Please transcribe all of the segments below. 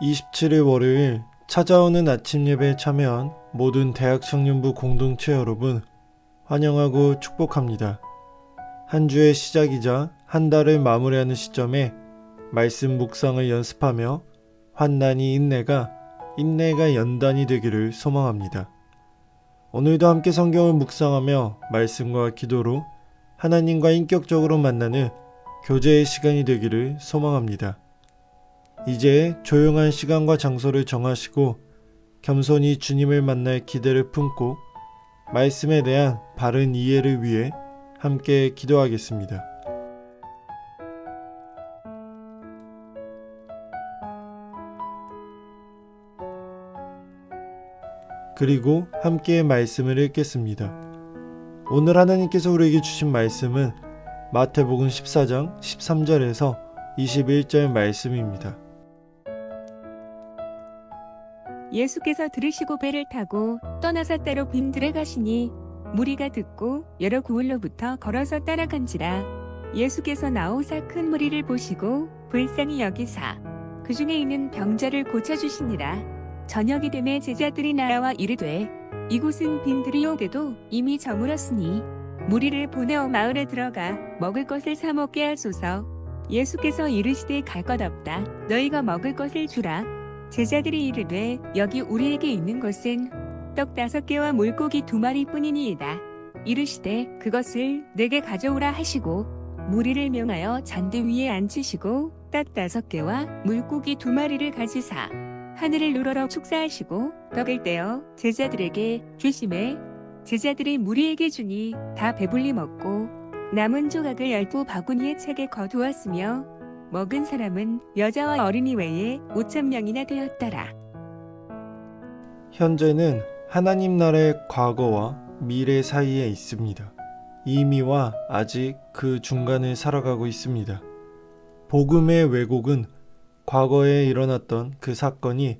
27일 월요일 찾아오는 아침 예배에 참여한 모든 대학 청년부 공동체 여러분 환영하고 축복합니다. 한 주의 시작이자 한 달을 마무리하는 시점에 말씀 묵상을 연습하며 환난이 인내가 인내가 연단이 되기를 소망합니다. 오늘도 함께 성경을 묵상하며 말씀과 기도로 하나님과 인격적으로 만나는 교제의 시간이 되기를 소망합니다. 이제 조용한 시간과 장소를 정하시고 겸손히 주님을 만날 기대를 품고 말씀에 대한 바른 이해를 위해 함께 기도하겠습니다. 그리고 함께 말씀을 읽겠습니다. 오늘 하나님께서 우리에게 주신 말씀은 마태복음 14장 13절에서 21절 말씀입니다. 예수께서 들으시고 배를 타고 떠나서 따로 빈들에 가시니 무리가 듣고 여러 구울로부터 걸어서 따라간지라 예수께서 나오사 큰 무리를 보시고 불쌍히 여기사 그 중에 있는 병자를 고쳐주시니라. 저녁이 되매 제자들이 나라와 이르되 이곳은 빈들이 오게도 이미 저물었으니 무리를 보내어 마을에 들어가 먹을 것을 사 먹게 하소서. 예수께서 이르시되 갈 것 없다. 너희가 먹을 것을 주라 제자들이 이르되 여기 우리에게 있는 것은 떡 다섯 개와 물고기 두 마리뿐이니이다. 이르시되 그것을 내게 가져오라 하시고 무리를 명하여 잔디 위에 앉히시고 떡 다섯 개와 물고기 두 마리를 가지사 하늘을 우러러 축사하시고 떡을 떼어 제자들에게 주심에 제자들이 무리에게 주니 다 배불리 먹고 남은 조각을 열두 바구니에 채게 거두었으며 먹은 사람은 여자와 어린이 외에 5천 명이나 되었더라. 현재는 하나님 나라의 과거와 미래 사이에 있습니다. 이미와 아직 그 중간을 살아가고 있습니다. 복음의 왜곡은 과거에 일어났던 그 사건이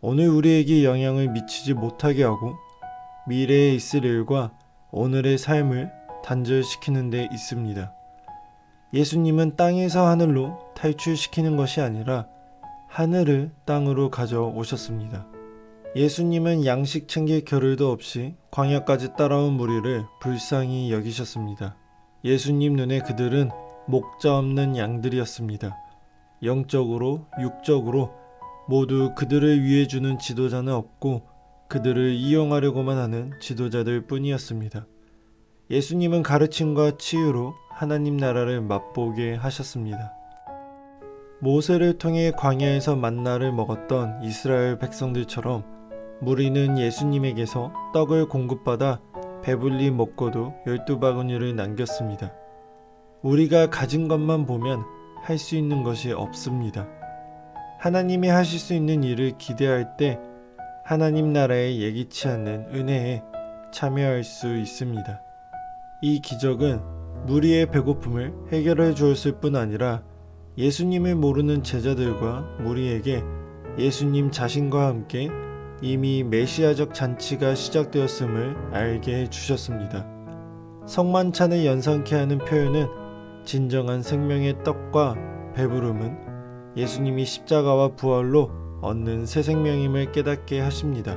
오늘 우리에게 영향을 미치지 못하게 하고 미래에 있을 일과 오늘의 삶을 단절시키는 데 있습니다. 예수님은 땅에서 하늘로 탈출시키는 것이 아니라 하늘을 땅으로 가져오셨습니다. 예수님은 양식 챙길 겨를도 없이 광야까지 따라온 무리를 불쌍히 여기셨습니다. 예수님 눈에 그들은 목자 없는 양들이었습니다. 영적으로, 육적으로 모두 그들을 위해 주는 지도자는 없고 그들을 이용하려고만 하는 지도자들 뿐이었습니다. 예수님은 가르침과 치유로 하나님 나라를 맛보게 하셨습니다. 모세를 통해 광야에서 만나를 먹었던 이스라엘 백성들처럼 무리는 예수님에게서 떡을 공급받아 배불리 먹고도 열두 바구니를 남겼습니다. 우리가 가진 것만 보면 할 수 있는 것이 없습니다. 하나님이 하실 수 있는 일을 기대할 때 하나님 나라의 예기치 않는 은혜에 참여할 수 있습니다. 이 기적은 무리의 배고픔을 해결해 주었을 뿐 아니라 예수님을 모르는 제자들과 무리에게 예수님 자신과 함께 이미 메시아적 잔치가 시작되었음을 알게 해 주셨습니다. 성만찬을 연상케 하는 표현은 진정한 생명의 떡과 배부름은 예수님이 십자가와 부활로 얻는 새 생명임을 깨닫게 하십니다.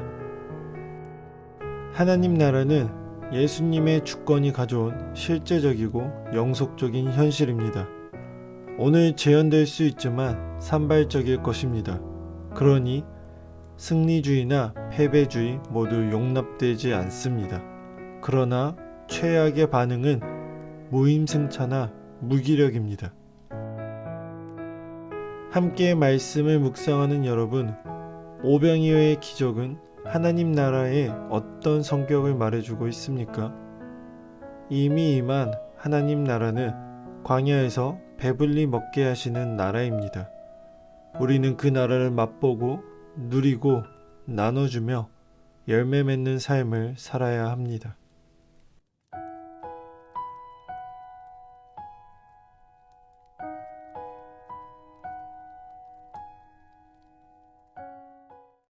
하나님 나라는 예수님의 주권이 가져온 실제적이고 영속적인 현실입니다. 오늘 재현될 수 있지만 산발적일 것입니다. 그러니 승리주의나 패배주의 모두 용납되지 않습니다. 그러나 최악의 반응은 무임승차나 무기력입니다. 함께 말씀을 묵상하는 여러분, 오병이어의 기적은 하나님 나라의 어떤 성격을 말해주고 있습니까? 이미 임한 하나님 나라는 광야에서 배불리 먹게 하시는 나라입니다. 우리는 그 나라를 맛보고 누리고 나눠주며 열매 맺는 삶을 살아야 합니다.